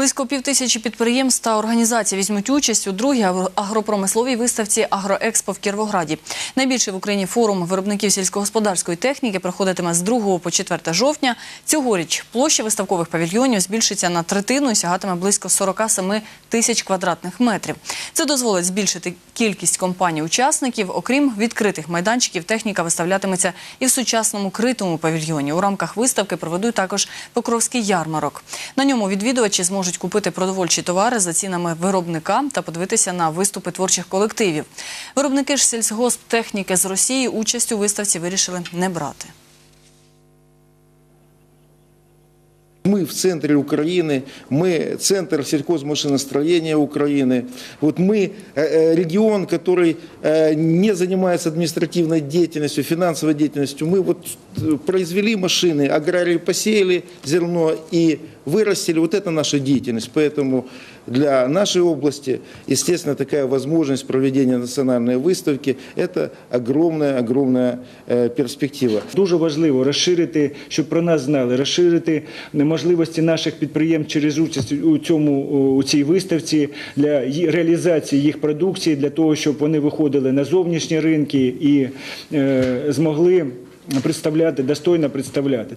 Близько півтисячі підприємств та організацій візьмуть участь у другій агропромисловій виставці «Агроекспо» в Кіровограді. Найбільший в Україні форум виробників сільськогосподарської техніки проходитиме з 2 по 4 жовтня. Цьогоріч площа виставкових павільйонів збільшиться на третину і сягатиме близько 47 тисяч квадратних метрів. Це дозволить збільшити кількість компаній-учасників. Окрім відкритих майданчиків, техніка виставлятиметься і в сучасному критому павільйоні. У рамках виставки проведуть також Покровський ярмарок. На ньому відвідувачі зможуть купити продовольчі товари за цінами виробника та подивитися на виступи творчих колективів. Виробники ж сільськогосптехніки з Росії участь у виставці вирішили не брати. Мы в центре Украины, мы центр сельхозмашиностроения Украины. Вот мы э, э, регион, который э, не занимается административной деятельностью, финансовой деятельностью. Мы вот произвели машины, аграрии посеяли зерно и вырастили. Вот это наша деятельность. Поэтому для нашей области, естественно, такая возможность проведения национальной выставки – это огромная-огромная перспектива. Дуже важливо розширити, щоб про нас знали, розширити можливості наших підприємств через участь у цьому у цій виставці для реалізації їх продукції, для того, щоб вони виходили на зовнішні ринки і е, змогли представляти достойно представляти.